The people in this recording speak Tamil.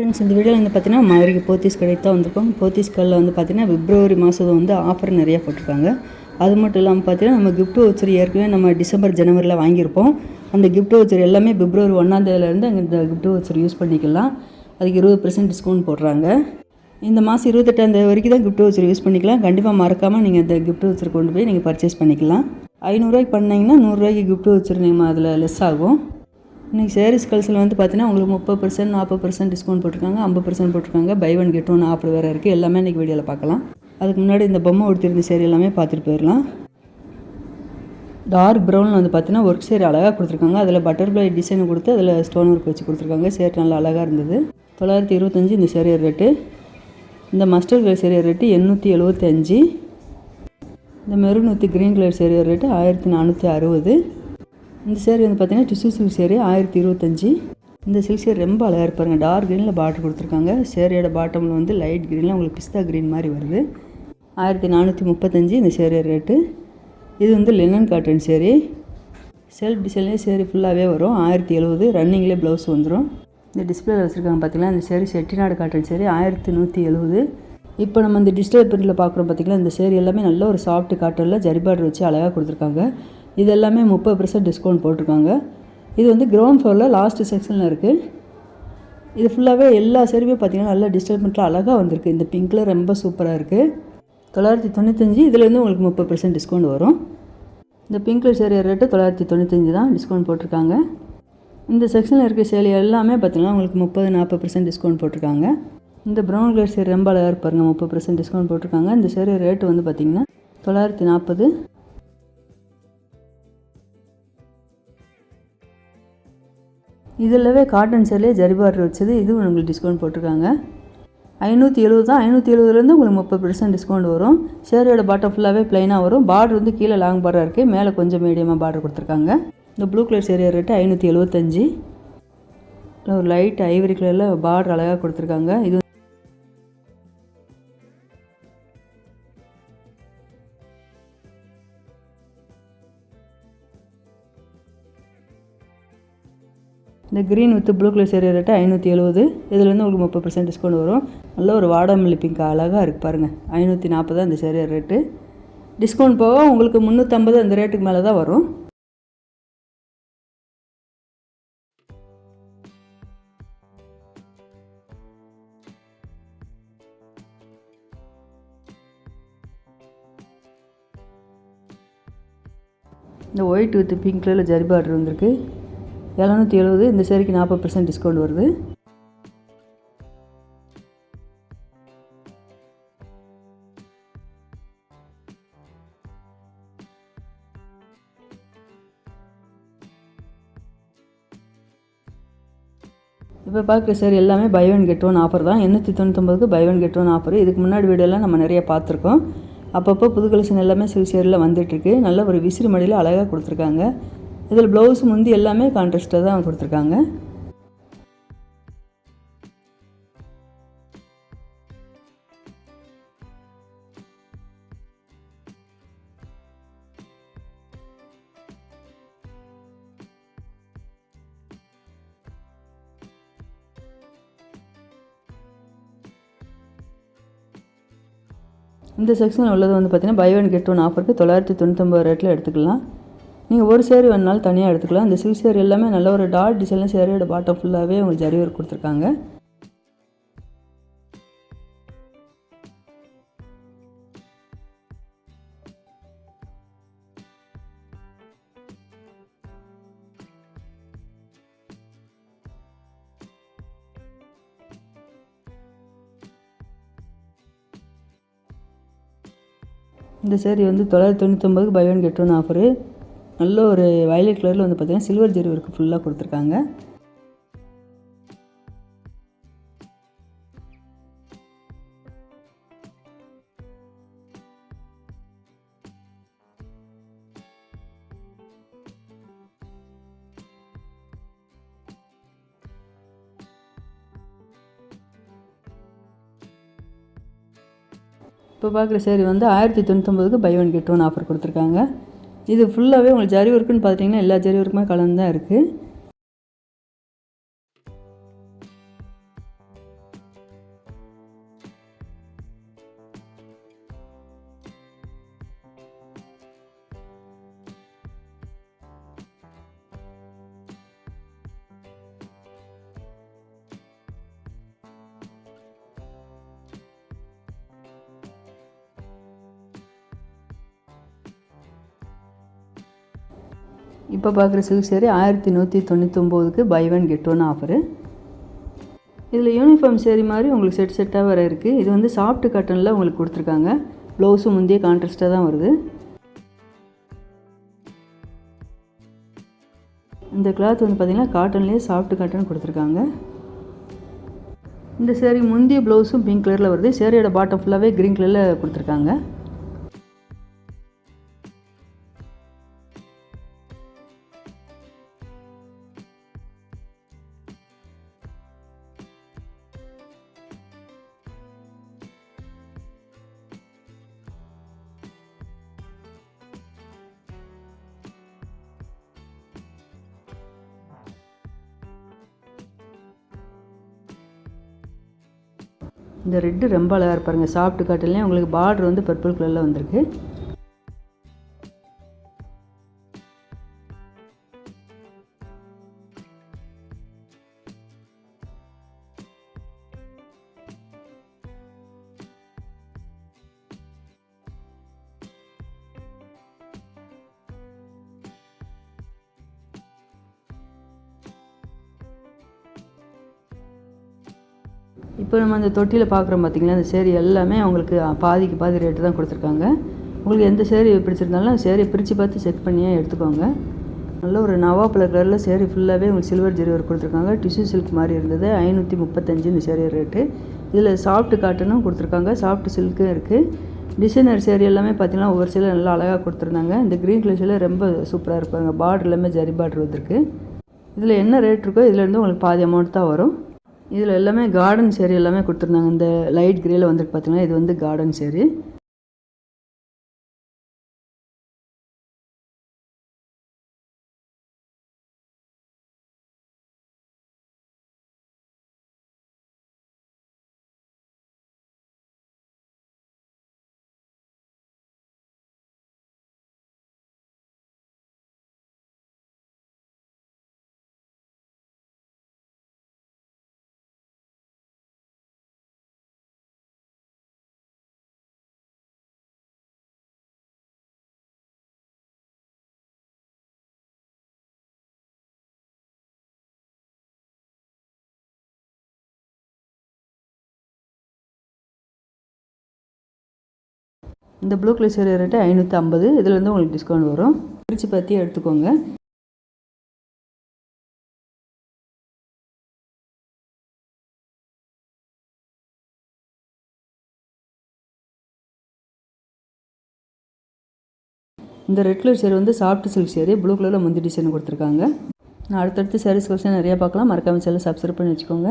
ஃப்ரெண்ட்ஸ் இந்த வீடியோவில் வந்து பார்த்தீங்கன்னா மதுரைக்கு போத்தீஸ் கடைக்கு தான் வந்திருக்கோம். போத்தீஸ் கல்லில் வந்து பார்த்தீங்கன்னா பிப்ரவரி மாதம் வந்து ஆஃபர் நிறையா போட்டிருக்காங்க. அது மட்டும் இல்லாமல் பார்த்தீங்கன்னா நம்ம கிஃப்ட் வச்சர் ஏற்கனவே நம்ம டிசம்பர் ஜனவரியில் வாங்கியிருப்போம். அந்த கிஃப்ட் வச்சர் எல்லாமே பிப்ரவரி ஒன்றாந்தேதியிலேருந்து அங்கே இந்த கிஃப்ட் வச்சர் யூஸ் பண்ணிக்கலாம். அதுக்கு இருபது பர்சன்ட் டிஸ்கவுண்ட் போடுறாங்க. இந்த மாதம் இருபத்தெட்டாந்தேதி வரைக்கும் தான் கிஃப்ட் வச்சர் யூஸ் பண்ணிக்கலாம். கண்டிப்பாக மறக்காமல் நீங்கள் இந்த கிஃப்ட் வச்சர் கொண்டு போய் நீங்கள் பர்ச்சேஸ் பண்ணிக்கலாம். ஐநூறுரூவாய்க்கு பண்ணிங்கன்னா நூறுரூவாய்க்கு கிஃப்ட் வச்சர் நீங்கள் அதில் லெஸ் ஆகும். இன்றைக்கி சேரீஸ் கல்ஸில் வந்து பார்த்தீங்கன்னா உங்களுக்கு முப்பது பர்சன்ட் நாற்பது பர்சன்ட் டிஸ்கவுண்ட் போட்டிருக்காங்க. ஐம்பது பர்சன்ட் போட்டிருக்காங்க. Buy one get one offer வேறு இருக்குது எல்லாமே இன்றைக்கி வீடியோவில் பார்க்கலாம் அதுக்கு முன்னாடி இந்த பொம்மை உடுத்திருந்த சேரீ எல்லாமே பார்த்துட்டு போயிடலாம். டார்க் ப்ரௌனில் வந்து பார்த்தீங்கன்னா ஒர்க் சேரீ அழகாக கொடுத்துருக்காங்க. அதில் பட்டர்ஃப்ளை டிசைன் கொடுத்து அதில் ஸ்டோன் ஒர்க் வச்சு கொடுத்துருக்காங்க. சேர் நல்லா அழகாக இருந்தது. தொள்ளாயிரத்தி இருபத்தஞ்சி இந்த சேரீ ரேட்டு இந்த மஸ்டர் கலர் சேரீ ரேட்டு எண்ணூற்றி எழுபத்தஞ்சி இந்த maroon with green colour sari rate ஆயிரத்தி நானூற்றி அறுபது. இந்த சேரீ வந்து பார்த்தீங்கன்னா டிஷ்யூ சில்க் சேரீ ஆயிரத்தி இருபத்தஞ்சி. இந்த சில்க் சேரீ ரொம்ப அழகாக இருப்பாருங்க டார்க் க்ரீனில் பார்டர் கொடுத்துருக்காங்க. சேரீயோட பாட்டமில் வந்து லைட் க்ரீனில் உங்களுக்கு பிஸ்தா க்ரீன் மாதிரி வருது. ஆயிரத்தி நானூற்றி முப்பத்தஞ்சு இந்த சேரீ ரேட்டு இது வந்து லினன் காட்டன் சேரீ. செல்ஃப் டிசைன்லேயே சேரீ ஃபுல்லாகவே வரும். ஆயிரத்தி எழுபது. ரன்னிங்லேயே ப்ளவுஸ் வந்துடும் இந்த டிஸ்பிளேல வச்சுருக்காங்க பார்த்தீங்கன்னா இந்த சேரீ செட்டிநாடு காட்டன் சேரீ ஆயிரத்தி நூற்றி எழுபது. இப்போ நம்ம இந்த டிஜிட்டல் பிரிண்டில் பார்க்குறோம் பார்த்தீங்களா இந்த சேரீ எல்லாமே நல்ல ஒரு சாஃப்ட் காட்டனில் ஜரி பார்டர் வச்சு அழகாக கொடுத்துருக்காங்க. இது எல்லாமே முப்பது பர்சன்ட் டிஸ்கவுண்ட் போட்டிருக்காங்க. இது வந்து கிரவுண்ட் ஃப்ளோரில் லாஸ்ட் செக்ஷனில் இருக்குது இது ஃபுல்லாகவே எல்லா சேரீயுமே பார்த்தீங்கன்னா நல்லா டிஜிட்டல் அழகாக வந்திருக்கு. இந்த பிங்க்கில் ரொம்ப சூப்பராக இருக்குது தொள்ளாயிரத்தி தொண்ணூத்தஞ்சு இதுலேருந்து உங்களுக்கு முப்பது பர்சன்ட் டிஸ்கவுண்ட் வரும். இந்த பிங்க் கலர் சேரீ ரேட்டு தொள்ளாயிரத்தி தொண்ணூத்தஞ்சு தான் டிஸ்கவுண்ட் போட்டிருக்காங்க. இந்த செக்ஷனில் இருக்க சேலை எல்லாமே பார்த்தீங்கன்னா உங்களுக்கு முப்பது நாற்பது பர்சன்ட் டிஸ்கவுண்ட் போட்டிருக்காங்க. இந்த ப்ரௌன் கலர் சேரீ ரொம்ப அழகாக இருப்பாருங்க முப்பது பர்சன்ட் டிஸ்கவுண்ட் போட்டிருக்காங்க. இந்த சேரீ ரேட்டு வந்து பார்த்தீங்கன்னா தொள்ளாயிரத்தி நாற்பது. இதிலவே காட்டன் சேலையே ஜரி பார்டர் வச்சது. இதுவும் உங்களுக்கு டிஸ்கவுண்ட் போட்டிருக்காங்க. ஐநூற்றி எழுபது தான். ஐநூற்றி எழுபதுலேருந்து உங்களுக்கு முப்பது பர்சன்ட் டிஸ்கவுண்ட் வரும். சேரீயோட பாட்டம் ஃபுல்லாகவே ப்ளைனாக வரும். பார்டர் வந்து கீழே லாங் பார்டராக இருக்குது மேலே கொஞ்சம் மீடியமாக பார்டர் கொடுத்துருக்காங்க. இந்த ப்ளூ கலர் சேரீ ரேட்டு ஐநூற்றி எழுபத்தஞ்சி ஒரு லைட் ஐவரி கலரில் பார்டர் அழகாக கொடுத்துருக்காங்க. இது இந்த green with blue colour sari rate ஐநூற்றி எழுபது இதில் வந்து உங்களுக்கு முப்பது பர்சன்ட் டிஸ்கவுண்ட் வரும். நல்ல ஒரு வாடாமல்லி பிங்க் அழகாக இருக்குது பாருங்கள் ஐநூற்றி நாற்பது அந்த சேரீ ரேட்டு டிஸ்கவுண்ட் போக உங்களுக்கு முந்நூற்றம்பது அந்த ரேட்டுக்கு மேலே தான் வரும். இந்த ஒயிட் வித் பிங்க் கலரில் ஜரி பார்டர் வந்திருக்கு. எழுநூற்றி எழுபது இந்த சேரீக்கு நாற்பது பர்சன்ட் டிஸ்கவுண்ட் வருது. இப்போ பார்க்குற சார் எல்லாமே buy one get one offer தான். எண்ணூற்றி தொண்ணூத்தொம்பதுக்கு buy one get one offer இதுக்கு முன்னாடி வீடியோலாம் நம்ம நிறைய பார்த்துருக்கோம். அப்பப்போ புது கலெக்ஷன் எல்லாமே சில் சேரில் வந்துட்டுருக்கு நல்ல ஒரு விசிறு மடியில் அழகாக கொடுத்துருக்காங்க. இதில் ப்ளவுஸ் முந்தி எல்லாமே கான்ட்ராஸ்ட்டாக தான் கொடுத்துருக்காங்க. இந்த செக்ஷனில் உள்ளது வந்து பார்த்தீங்கன்னா பை ஒன் கெட் ஒன் ஆஃபருக்கு தொள்ளாயிரத்தி தொண்ணூத்தொம்பது ரேட்டில் எடுத்துக்கலாம். நீங்கள் ஒரு சேரீ வேணாலும் தனியாக எடுத்துக்கலாம். இந்த சில்க் சேரீ எல்லாமே நல்ல ஒரு டாட் டிசைனில் சேரீயோட பாட்டம் ஃபுல்லாகவே உங்களுக்கு ஜரி ஒர்க் கொடுத்துருக்காங்க. இந்த சேரீ வந்து தொள்ளாயிரத்தி தொண்ணூத்தொம்பதுக்கு buy one get one offer நல்ல ஒரு வயலட் கலரில் வந்து பார்த்திங்கன்னா சில்வர் ஜெரி ஒர்க்கு ஃபுல்லாக கொடுத்துருக்காங்க. இப்போ பார்க்குற சேரீ வந்து ஆயிரத்தி தொண்ணூத்தொம்பதுக்கு buy one get one offer கொடுத்துருக்காங்க. இது ஃபுல்லாகவே உங்களுக்கு ஜரி ஒர்க்குன்னு பார்த்துட்டிங்கன்னா எல்லா ஜரி ஒர்க்குமே கலந்து தான் இருக்குது இப்போ பார்க்குற சில்க் சேரீ ஆயிரத்தி நூற்றி தொண்ணூத்தொம்போதுக்கு buy one get one offer இதில் யூனிஃபார்ம் சேரீ மாதிரி உங்களுக்கு செட் செட்டாக வர இருக்குது இது வந்து சாஃப்ட் காட்டனில் உங்களுக்கு கொடுத்துருக்காங்க. ப்ளவுஸும் முந்தைய கான்ட்ராஸ்ட்டாக தான் வருது. இந்த கிளாத் வந்து பார்த்திங்கன்னா காட்டன்லேயே சாஃப்ட் காட்டன் கொடுத்துருக்காங்க. இந்த சேரீ முந்தைய ப்ளவுஸும் பிங்க் கலரில் வருது. சேரீயோட பாட்டம் ஃபுல்லாகவே க்ரீன் கலரில் கொடுத்துருக்காங்க. இந்த ரெட்டு ரொம்ப அழகாக இருப்பாருங்க சாப்பிட்டு காட்டன்லேயே உங்களுக்கு பார்டர் வந்து பர்பிள் கலரில் வந்திருக்கு. இப்போ நம்ம அந்த தொட்டியில் பார்க்குறோம் பார்த்திங்களா அந்த சேரி எல்லாமே அவங்களுக்கு பாதிக்கு பாதி ரேட்டு தான் கொடுத்துருக்காங்க. உங்களுக்கு எந்த சேரீ பிடிச்சிருந்தாலும் அந்த சேரீயை பிரித்து பார்த்து செக் பண்ணியே எடுத்துக்கோங்க. நல்ல ஒரு நவாப்பில் கலரில் சேரீ ஃபுல்லாகவே உங்களுக்கு சில்வர் ஜெரி கொடுத்துருக்காங்க. டிஷ்யூ சில்க் மாதிரி இருந்தது ஐநூற்றி முப்பத்தஞ்சு இந்த சேரீ ரேட்டு இதில் சாஃப்ட் காட்டனும் கொடுத்துருக்காங்க சாஃப்ட் சில்க்கும் இருக்குது டிசைனர் சேரீ எல்லாமே பார்த்தீங்கன்னா ஒவ்வொரு சேலை நல்லா அழகாக கொடுத்துருந்தாங்க. இந்த க்ரீன் கலர் சேலை ரொம்ப சூப்பராக இருப்பாங்க பார்டர் எல்லாமே ஜரி பார்டர் வந்திருக்கு. இதில் என்ன ரேட் இருக்கோ இதுலேருந்து உங்களுக்கு பாதி அமௌண்ட் தான் வரும். இதில் எல்லாமே கார்டன் சேரீ எல்லாமே கொடுத்துருந்தாங்க. இந்த லைட் கிரேல வந்துட்டு பார்த்தீங்கன்னா இது வந்து கார்டன் சேரீ இந்த ப்ளூ கலர் ரேட்டு ஐநூற்றி ஐம்பது இதுலேருந்து உங்களுக்கு டிஸ்கவுண்ட் வரும். பிரித்து பற்றி எடுத்துக்கோங்க. இந்த ரெட் கலர் சேரீ வந்து சாஃப்ட் சில்க் சேரீ. ப்ளூ கலரில் முந்தி டிசைன் கொடுத்துருக்காங்க. நான் அடுத்தடுத்து சாரீஸ் கலெக்ஷன் நிறையா பார்க்கலாம். மறக்காமல் சேனல் சப்ஸ்கிரைப் பண்ணி வச்சுக்கோங்க.